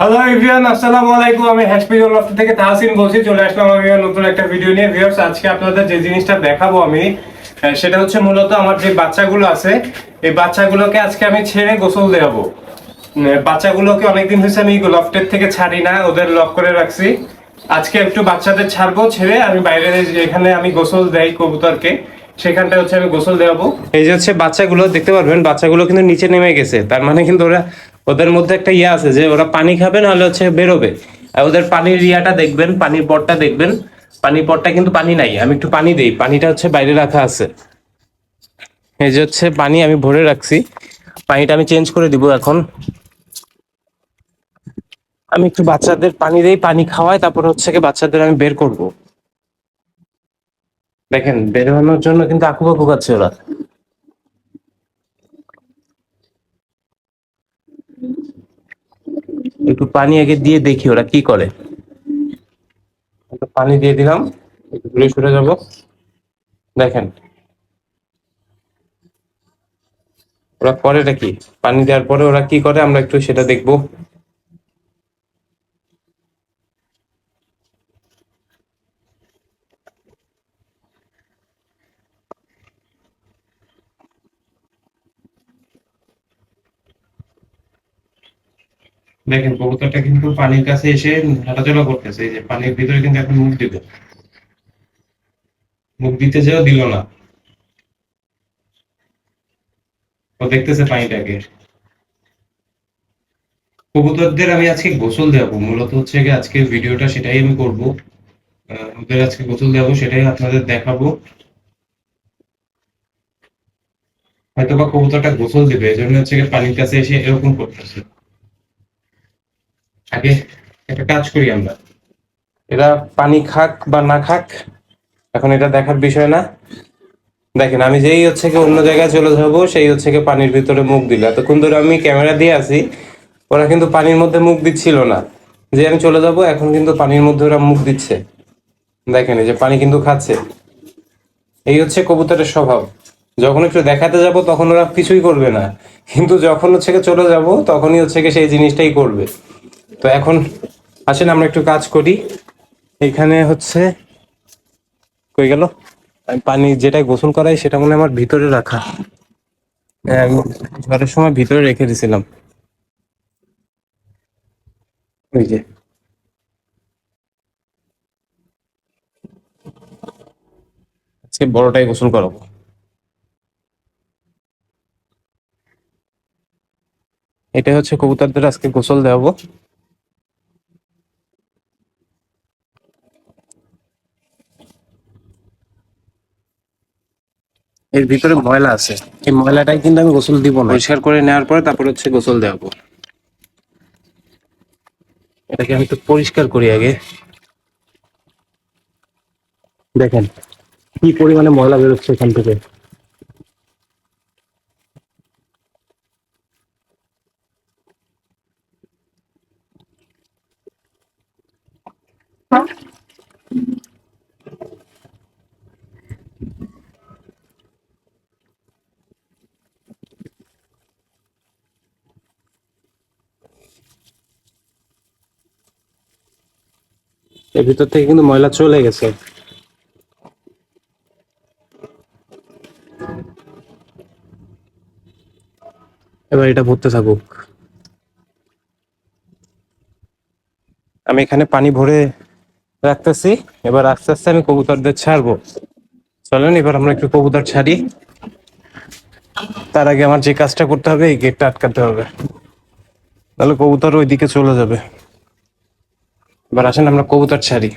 Hello everyone আসসালামু আলাইকুম আমি হ্যাশপিজল লফট থেকে বলছি। চলে আসলাম আমি নতুন একটা ভিডিও নিয়ে। আজকে আপনাদের যে জিনিসটা দেখাবো আমি সেটা হচ্ছে মূলত আমার যে বাচ্চাগুলো আছে, এই বাচ্চাগুলোকে আজকে আমি ছেড়ে গোসল দেওয়াবো। বাচ্চাগুলোকে অনেকদিন হয়েছে আমি লফটের থেকে ছাড়ি না, ওদের লক করে রাখছি। আজকে একটু বাচ্চাদের ছাড়বো, ছেড়ে আমি বাইরে যেখানে আমি গোসল দেই কবুতরকে সেখানটা হচ্ছে আমি গোসল দেওয়াবো। এই যে হচ্ছে বাচ্চাগুলো, দেখতে পারবেন, বাচ্চাগুলো কিন্তু নিচে নেমে গেছে। তার মানে কিন্তু ওরা ওদের মধ্যে একটা ইয়ে আছে যে ওরা পানি খাবে, নাহলে হচ্ছে বেরোবে। আর ওদের পানির ইয়াটা দেখবেন, পানির পটটা দেখবেন। পানির পটটা কিন্তু পানি নাই, আমি একটু পানি দেই। পানিটা হচ্ছে বাইরে রাখা আছে। এই যে হচ্ছে পানি আমি ভরে রাখছি। পানিটা আমি চেঞ্জ করে দিব এখন। আমি একটু বাচ্চাদের পানি দেই, পানি খাওয়াই, তারপর হচ্ছে বাচ্চাদের আমি বের করব। দেখেন, বের বেরোনোর জন্য কিন্তু আকুপাকু খাচ্ছে ওরা। একটু পানি আগে দিয়ে দেখি ওরা কি করে। পানি দিয়ে দিলাম, একটু দূরে সরে যাব। দেখেন। ওরা করেটা কি? পানি দেওয়ার পরে ওরা কি করে? আমরা একটু সেটা দেখব। দেখেন, কবুতরটা কিন্তু পানির কাছে এসে হাঁটাচলা করতেছে। এই যে পানির ভিতরে কিন্তু এখন মুখ দিবে। মুখ দিতে যেও দিল না। ও দেখতেছে পানিটাকে। কবুতরদের আমি আজকে গোসল দেবো মূলত হচ্ছে গিয়ে আজকের ভিডিওটা সেটাই আমি করব। ওদের আজকে গোসল দেবো সেটাই আপনাদের দেখাবো। হয়তো বা কবুতরটা গোসল দিবে এই জন্য হচ্ছে পানির কাছে এসে এরকম করতেছে। আগে একটা কাজ করি আমরা। এরা পানি খাক বা না খাক, এখন এটা দেখার বিষয় না। দেখেন, আমি যেই হচ্ছে কি অন্য জায়গায় চলে যাব, সেই হচ্ছে কি পানির ভিতরে মুখ দিল। এতক্ষণ ধরে আমি ক্যামেরা দিয়ে আছি, ওরা কিন্তু পানির মধ্যে মুখ দিচ্ছিল না। যে আমি চলে যাব, এখন কিন্তু পানির মধ্যে ওরা মুখ দিচ্ছে। দেখেন, এই যে পানি কিন্তু খাচ্ছে। এই হচ্ছে কবুতরের স্বভাব। যখন একটু দেখাতে যাব, তখন ওরা কিছুই করবে না। কিন্তু যখন হচ্ছে চলে যাব, তখনই হচ্ছে সেই জিনিসটাই করবে। তো এখন আসেন, আমরা একটু কাজ করি। এখানে হচ্ছে, কই গেল? আমি পানি যেটা গোসল করাই, সেটা মনে আমার ভিতরে রাখা। ঝড়ের সময় ভিতরে রেখে দিছিলাম। ওই যে। আজকে বড়টাই গোসল করাবো। এটা হচ্ছে কবুতরদের আজকে গোসল দেওয়াবো। এর ভিতরে ময়লা আছে। এই ময়লাটাই কিন্তু আমি গোসল দিব না। পরিষ্কার করে নেওয়ার পরে তারপর হচ্ছে গোসল দেওয়াবো এটাকে আমি একটু পরিষ্কার করি আগে। দেখেন কি পরিমাণে ময়লা বেরোচ্ছে এখান থেকে। এর ভিতর থেকে কিন্তু ময়লা চলে গেছে। এবার এটা ভরতে থাকুক। আমি এখানে পানি ভরে রাখতেছি। এবার আস্তে আস্তে আমি কবুতরদের ছাড়বো। চলেন, এবার আমরা একটু কবুতর ছাড়ি। তার আগে আমার যে কাজটা করতে হবে, এই গেটটা আটকাতে হবে। তাহলে কবুতর ওইদিকে চলে যাবে। এবার আসেন আমরা কবুতর ছাড়ি।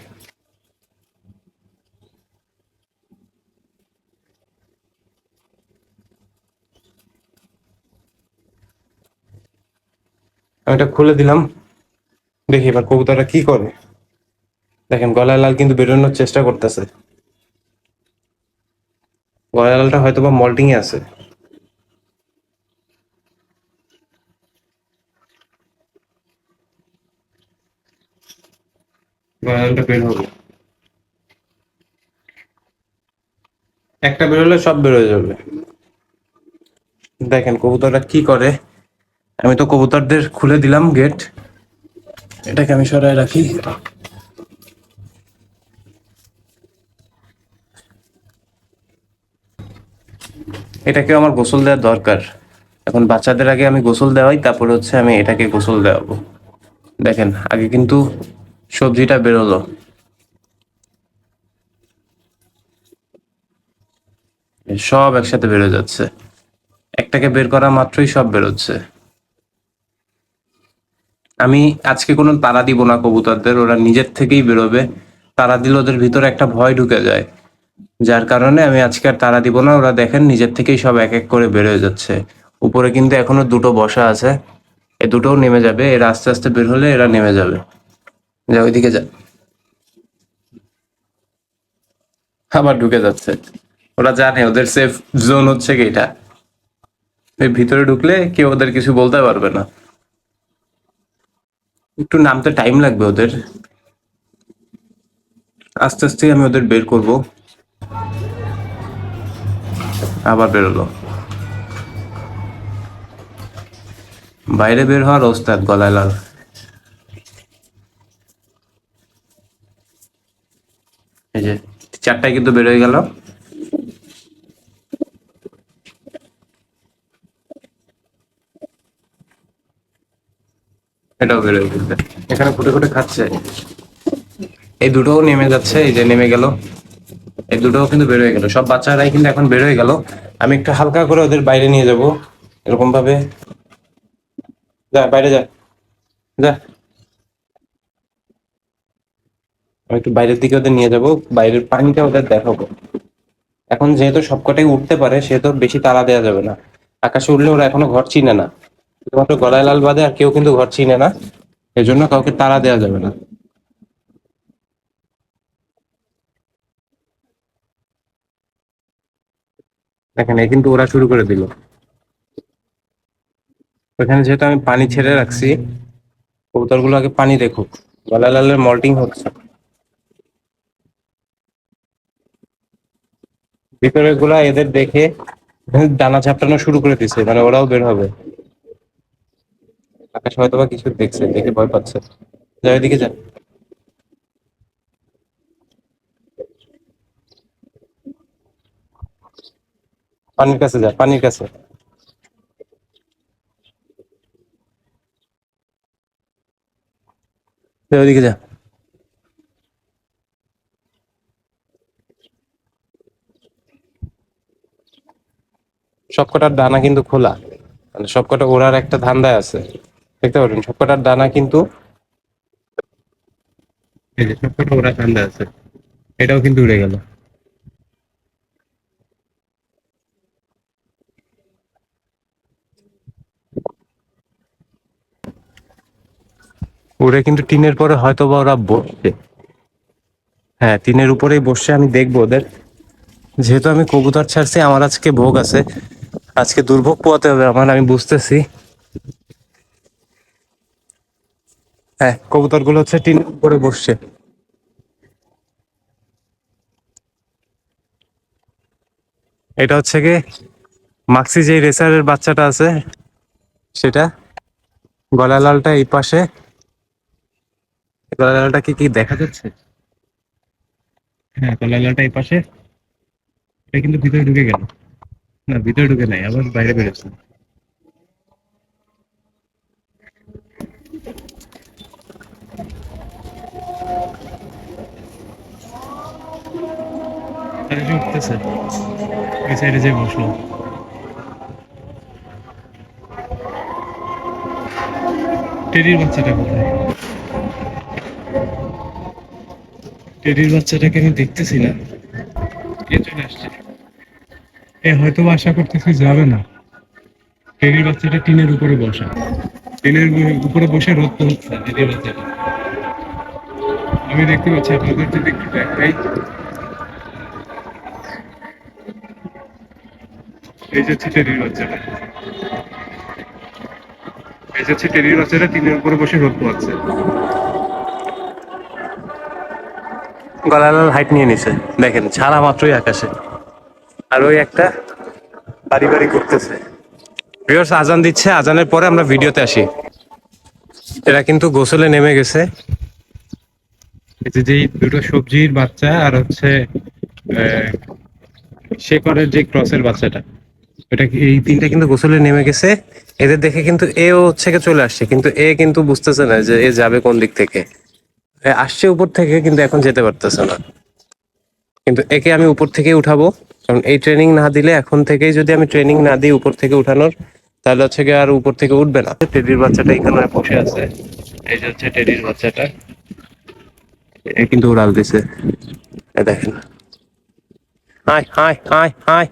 আমি এটা খুলে দিলাম। দেখি এবার কবুতরটা কি করে। দেখেন, গলায় লাল কিন্তু বেরোনোর চেষ্টা করতেছে। গলায় লালটা হয়তো বা মল্টিং এ আছে। গলায় বের হবে। একটা বেরোলে সব বেরোয় যাবে। দেখেন, কবুতররা কি করে? আমি তো কবুতরদের খুলে দিলাম গেট এটাকে আমি সরাই রাখি। এটাকে আমার গোসল দেওয়ার দরকার। এখন বাচ্চাদের আগে আমি গোসল দেওয়াই, তারপরে হচ্ছে আমি এটাকে গোসল দেওয়াবো। দেখেন, আগে কিন্তু সবজিটা বেরোলো। সব একসাথে বেরো যাচ্ছে। একটাকে বের করা মাত্রই সব বেরোচ্ছে। আমি আজকে কোনো তারা দিব না কবুতরদের, ওরা নিজের থেকেই বেরোবে। তারা দিলে ওদের ভিতরে একটা ভয় ঢুকে যায়। যার কারণে আমি আজকে আর তারা দিব না, ওরা দেখেন নিজের থেকেই সব এক এক করে বেরোয় যাচ্ছে। উপরে কিন্তু এখনও দুটো বসা আছে। এ দুটোও নেমে যাবে, এরা আস্তে আস্তে বের হলে এরা নেমে যাবে। যা, ওইদিকে যা। আবার ঢুকে যাচ্ছে। ওরা জানে, ওদের সেফ জোন হচ্ছে কি এটা? এর ভিতরে ঢুকলে কেউ ওদের কিছু বলতে পারবে না। একটু নামতে টাইম লাগবে ওদের। আস্তে আস্তে আমি ওদের বের করব। আবার বেরোলো। বাইরে বের হওয়ার ওস্তাদ গলায় লাল এই যে চারটায় কিন্তু বের হয়ে গেল। এটাও বের হয়ে গেছে। এখানে ফুটে ফুটে খাচ্ছে। এই দুটোও নেমে যাচ্ছে, এই যে নেমে গেল। এই দুটোও কিন্তু বের হয়ে গেল। সব বাচ্চারাই কিন্তু এখন বের হয়ে গেল। আমি একটু হালকা করে ওদের বাইরে নিয়ে যাব। এরকম ভাবে যা, বাইরে যা। যা। একটু বাইরের দিকে ওদের নিয়ে যাব, বাইরের পানিটা ওদের দেখাবো। এখন যেহেতু সবকটাই উঠতে পারে, সেহেতু বেশি তাড়া দেওয়া যাবে না। আকাশে উঠলে ওরা এখনও ঘর চিনে না। শুধুমাত্র গলায় লাল বাদে আর কেউ কিন্তু ঘর চিনে না। এজন্য কাউকে তাড়া দেওয়া যাবে না। দেখেন, এই কিন্তু ওরা শুরু করে দিল। ওখানে যেহেতু আমি পানি ছেড়ে রাখছি, কবুতরগুলো আগে পানি দেখুক। গলায় লালের মল্টিং হচ্ছে। ভিতরেরগুলা এদের দেখে দানা ঝাপটানো শুরু করে দিছে মানে ওরাও বের হবে। আকাশ হয়তো বা কিছু দেখছে, দেখে ভয় পাচ্ছে। যা এদিকে যা। পানির কাছে যা, পানির কাছে। যা ওদিকে যা। সবকটার দানা কিন্তু খোলা। মানে সবকটা ওড়ার একটা ধান্দায় আছে। দেখতে পারেন সবকটার দানা কিন্তু সবকটা ধান্দায় আছে, এটাও কিন্তু উড়ে গেল। উড়ে কিন্তু টিনের পরে হয়তো বা ওরা বসছে। হ্যাঁ টিনের উপরেই বসছে, আমি দেখব ওদের। যেহেতু আমি কবুতর ছাড়ছি, আমার আজকে ভোগ আছে। আজকে দুর্ভোগ পোয়াতে হবে আমার, আমি বুঝতেছি। হ্যাঁ কবুতরগুলো হচ্ছে টিনের উপরে বসছে। এটা হচ্ছে কি, মাক্সি যে রেসারের বাচ্চাটা আছে, সেটা গলা লালটা এই পাশে। গলা লালটা কি কি দেখা যাচ্ছে? হ্যাঁ গলা লালটা এই পাশে। এটা কিন্তু ভিতরে ঢুকে গেল। না ভিতরে ঢুকে নাই, আবার বাইরে বেরোচ্ছে। টেরির বাচ্চাটা টেরির বাচ্চাটাকে আমি দেখতেছি না। কে চলে হয়তো আশা করতেছি যাবে না। টেরির বাচ্চাটা টিনের উপরে বসা। টিনের উপরে বসে রোদ হচ্ছে টেরির বাচ্চাটা। আমি দেখতে পাচ্ছি আপনাদের যদি একটু দেখাই এই যে হচ্ছে টেরির বাচ্চাটা। এই যে হচ্ছে টেরির বাচ্চাটা টিনের উপরে বসে রোদ পোয়াচ্ছে গলালাল হাইট নিয়ে নিছে। দেখেন, ছাড়া মাত্রই আকাশে। আর ওই একটা বাড়ি বাড়ি করতেছে ভিউয়ার্স আজান দিচ্ছে। আজানের পরে আমরা ভিডিওতে আসি। এরা কিন্তু গোসলে নেমে গেছে। এই যে দুটো সবজির বাচ্চা আর হচ্ছে আহ, শেকড়ের যে ক্রসের বাচ্চাটা এটা এই তিনটা কিন্তু গোসলে নেমে গেছে। এদের দেখে কিন্তু এও হচ্ছে চলে আসছে। কিন্তু এ কিন্তু বুঝতেছে না যে এ যাবে কোন দিক থেকে। আসছে উপর থেকে কিন্তু এখন যেতে পারতেছে না। কিন্তু একে আমি উপর থেকে উঠাবো। কারণ এই ট্রেনিং না দিলে এখন থেকেই যদি আমি ট্রেনিং না দিই উপর থেকে উঠানোর তাহলে হচ্ছে গিয়ে আর উপর থেকে উঠবে না। টেডির বাচ্চাটা এখানে বসে আছে। এই যে হচ্ছে টেডির বাচ্চাটা। এ কিন্তু উড়াল দিছে। এ দেখেন। হাই হাই হাই হাই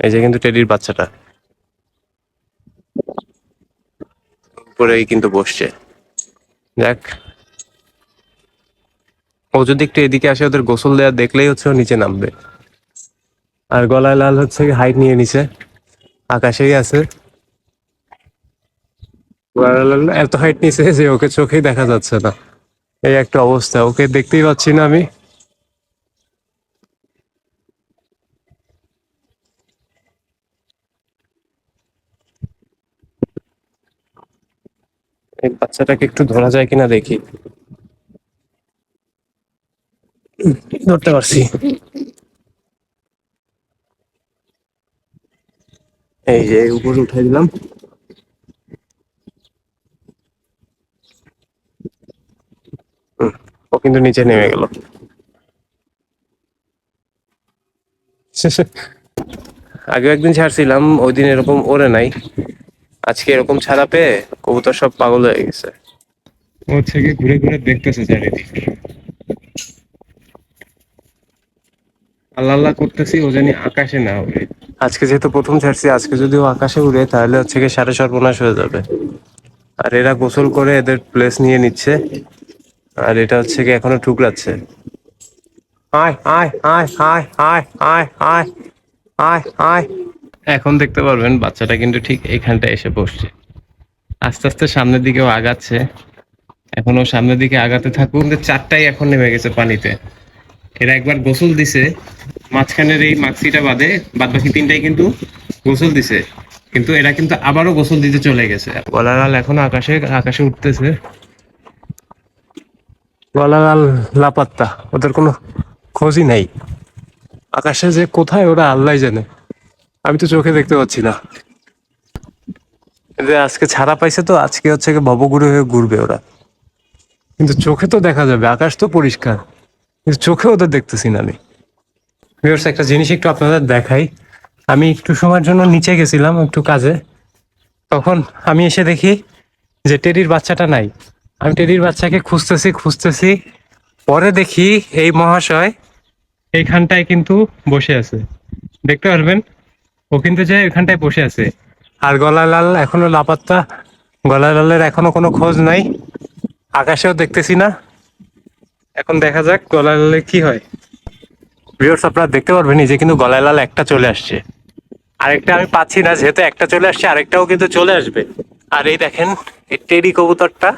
এই যে কিন্তু টেডির বাচ্চাটা। উপরেই কিন্তু বসছে। দেখ ও যদি একটু এদিকে আসে, ওদের গোসল দেওয়া দেখলেই হচ্ছে ও নিচে নামবে। আর গলায় লাল হচ্ছে হাইট নিয়ে নিছে। আকাশেই আছে। এত হাইট নিছে যে ওকে চোখেই দেখা যাচ্ছে না। এই একটা অবস্থা, ওকে দেখতেই পাচ্ছি না আমি। এই বাচ্চাটাকে একটু ধরা যায় কিনা দেখি। ধরতে পারছি। এই যে উপরে উঠাই দিলাম। ও কিন্তু নিচে নেমে গেল। আগে একদিন ছাড়ছিলাম ওই দিন এরকম ওরে নাই। আজকে এরকম ছাড়া পেয়ে কবুতর সব পাগল হয়ে গেছে। ও হচ্ছে ঘুরে ঘুরে দেখতেছে চারিদিক। আল্লাহ আল্লাহ করতেছি ও জানি আকাশে না উড়ে। আজকে যেহেতু প্রথম ছাড়ছি আজকে যদি ও আকাশে উড়ে তাহলে হচ্ছে গিয়ে সাড়ে সর্বনাশ হয়ে যাবে। আর এরা গোসল করে এদের প্লেস নিয়ে নিচ্ছে। আর এটা হচ্ছে কি এখনও ঠুকরাচ্ছে। আয় আয় আয় আয় আয় আয় আয় আয় আয়। এখন দেখতে পারবেন বাচ্চাটা কিন্তু ঠিক এখানটা এসে বসছে। আস্তে আস্তে সামনের দিকেও আগাচ্ছে। এখনও সামনের দিকে আগাতে থাকুক। কিন্তু চারটাই এখন নেমে গেছে পানিতে। এরা একবার গোসল দিছে। মাঝখানের এই মাক্সিটা বাদে বাদ বাকি তিনটাই কিন্তু গোসল দিছে। কিন্তু এরা কিন্তু আবারও গোসল দিতে চলে গেছে। গলালাল এখনও আকাশে আকাশে উঠতেছে। গলালাল লাপাত্তা, ওদের কোনো খোঁজই নাই। আকাশে যে কোথায় ওরা আল্লাহ জানে। আমি তো চোখে দেখতে পাচ্ছি না। আজকে ছাড়া পাইছে তো, আজকে হচ্ছে গিয়ে ভবঘুরে হয়ে ঘুরবে ওরা। কিন্তু চোখে তো দেখা যাবে, আকাশ তো পরিষ্কার। কিন্তু চোখে ওদের দেখতেছি না আমি। একটা জিনিস একটু আপনাদের দেখাই। আমি একটু সময়ের জন্য নিচে গেছিলাম একটু কাজে। তখন আমি এসে দেখি যে টেডির বাচ্চাটা নাই। আমি টেডির বাচ্চাকে খুঁজতেছি খুঁজতেছি। পরে দেখি এই মহাশয় এইখানটায় কিন্তু বসে আছে। দেখতে পারবেন, ও কিন্তু যে এখানটায় বসে আছে। আর গলা গলালাল এখনও লাপাত্তা। গলালালের এখনও কোনো খোঁজ নাই। আকাশেও দেখতেছি না। এখন দেখা যাক গলালালে কি হয়। ভিউয়ার্স আপনারা দেখতে পারবেন, এই যে কিন্তু গলায় লাল একটা চলে আসছে। আরেকটা আমি পাচ্ছি না, যেহেতু একটা চলে আসছে, আরেকটাও কিন্তু চলে আসবে। আর এই দেখেন, এই টেডি কবুতরটা,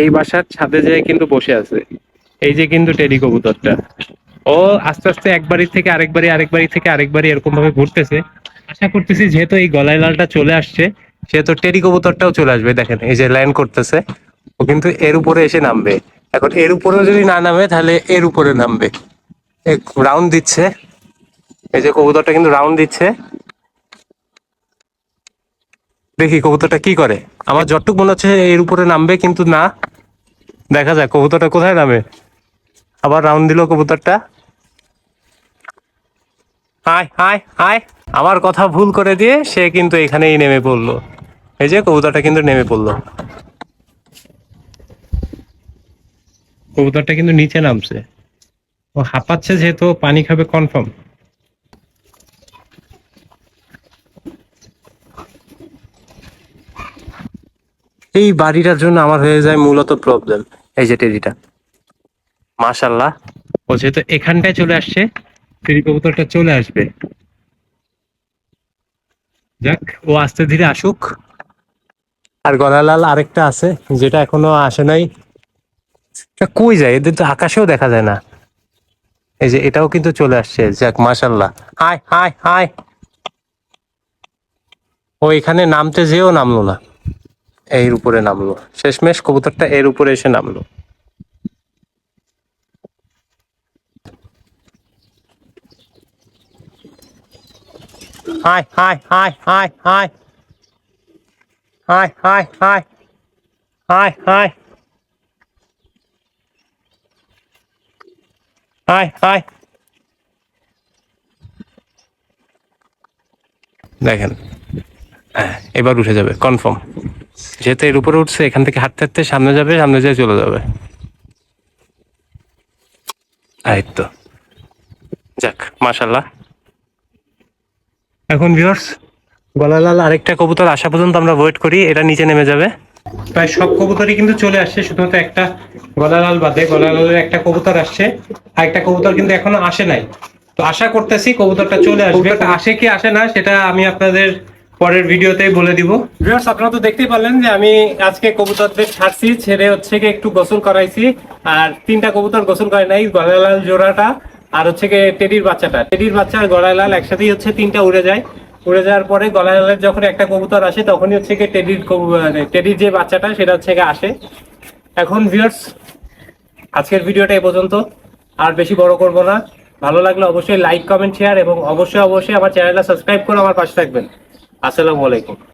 এই বাসার ছাদে যেয়ে কিন্তু বসে আছে। এই যে কিন্তু টেডি কবুতরটা। ও আস্তে আস্তে এক বাড়ি থেকে আরেক বাড়ি আরেক বাড়ি থেকে আরেক বাড়ি এরকম ভাবে ঘুরতেছে। আশা করতেছি যেহেতু এই গলায় লালটা চলে আসছে, সেহেতু টেডি কবুতরটাও চলে আসবে। দেখেন, এই যে ল্যান্ড করতেছে। ও কিন্তু এর উপরে এসে নামবে। এখন এর উপরেও যদি না নামে, তাহলে এর উপরে নামবে। রাউন্ড দিচ্ছে। এই যে কবুতরটা কিন্তু রাউন্ড দিচ্ছে। দেখি কবুতরটা কি করে। আমার যতটুক মনে হচ্ছে এর উপরে নামবে, কিন্তু না। দেখা যাক, কবুতরটা কোথায় নামে। আবার রাউন্ড দিল কবুতরটা। হাই হাই হাই আমার কথা ভুল করে দিয়ে সে কিন্তু এখানেই নেমে পড়ল। এই যে কবুতরটা কিন্তু নেমে পড়ল। কবুতরটা কিন্তু নিচে নামছে। ও হাঁপাচ্ছে যেহেতু পানি খাবে কনফার্ম এই বাড়িটার জন্য আমার হয়ে যায় মূলত প্রবলেম এই যে টেরিটা মাশাল্লাহ ও যেহেতু এখানটায় চলে আসছে টেরি কবুতরটা চলে আসবে। যাক ও আস্তে ধীরে আসুক। আর গলালাল আরেকটা আছে যেটা এখনও আসে নাই। কই যায়? এদের তো আকাশেও দেখা যায় না। এই যে এটাও কিন্তু চলে আসছে। যাক মাশাল্লাহ হাই হাই হাই ও, এখানে নামতে যেও নামলো না। এর উপরে নামলো। শেষমেশ কবুতরটা এর উপরে এসে নামলো। Hi hi hi hi hi hi hi hi hi hi hi hi দেখেন হ্যাঁ এবার উঠে যাবে কনফার্ম যেহেতু এর উপরে উঠছে এখান থেকে হাঁটতে হাঁটতে সামনে যাবে সামনে যেয়ে চলে যাবে। এই তো। যাক মাশাল্লাহ এখন ভিউয়ার্স গলালাল আরেকটা কবুতর আসা পর্যন্ত আমরা ওয়েট করি এটা নিচে নেমে যাবে। প্রায় সব কবুতরই কিন্তু চলে আসছে শুধুমাত্র একটা গলালাল বাদে। গলালালের একটা কবুতর আসছে আর একটা কবুতর কিন্তু এখনও আসে নাই। তো আশা করতেছি কবুতরটা চলে আসবে। আসে কি আসে না সেটা আমি আপনাদের পরের ভিডিওতেই বলে দিব। ভিউয়ার্স আপনারা তো দেখতেই পারলেন যে আমি আজকে কবুতরদের ছাড়ছি ছেড়ে হচ্ছে কি একটু গোসল করাইছি। আর তিনটা কবুতর গোসল করে নাই গলালাল জোড়াটা আর হচ্ছে কি টেডির বাচ্চাটা। টেডির বাচ্চা আর গলালাল একসাথেই হচ্ছে তিনটা উড়ে যায়। উড়ে যাওয়ার পরে গলায় যখন একটা কবুতর আসে, তখনই হচ্ছে গিয়ে টেডির মানে টেডির যে বাচ্চাটা, সেটা হচ্ছে কি আসে। এখন ভিউয়ার্স আজকের ভিডিওটা এ পর্যন্ত। আর বেশি বড় করব না। ভালো লাগলে অবশ্যই লাইক কমেন্ট শেয়ার এবং অবশ্যই অবশ্যই আমার চ্যানেলটা সাবস্ক্রাইব করে আমার পাশে থাকবেন। আসসালামু আলাইকুম।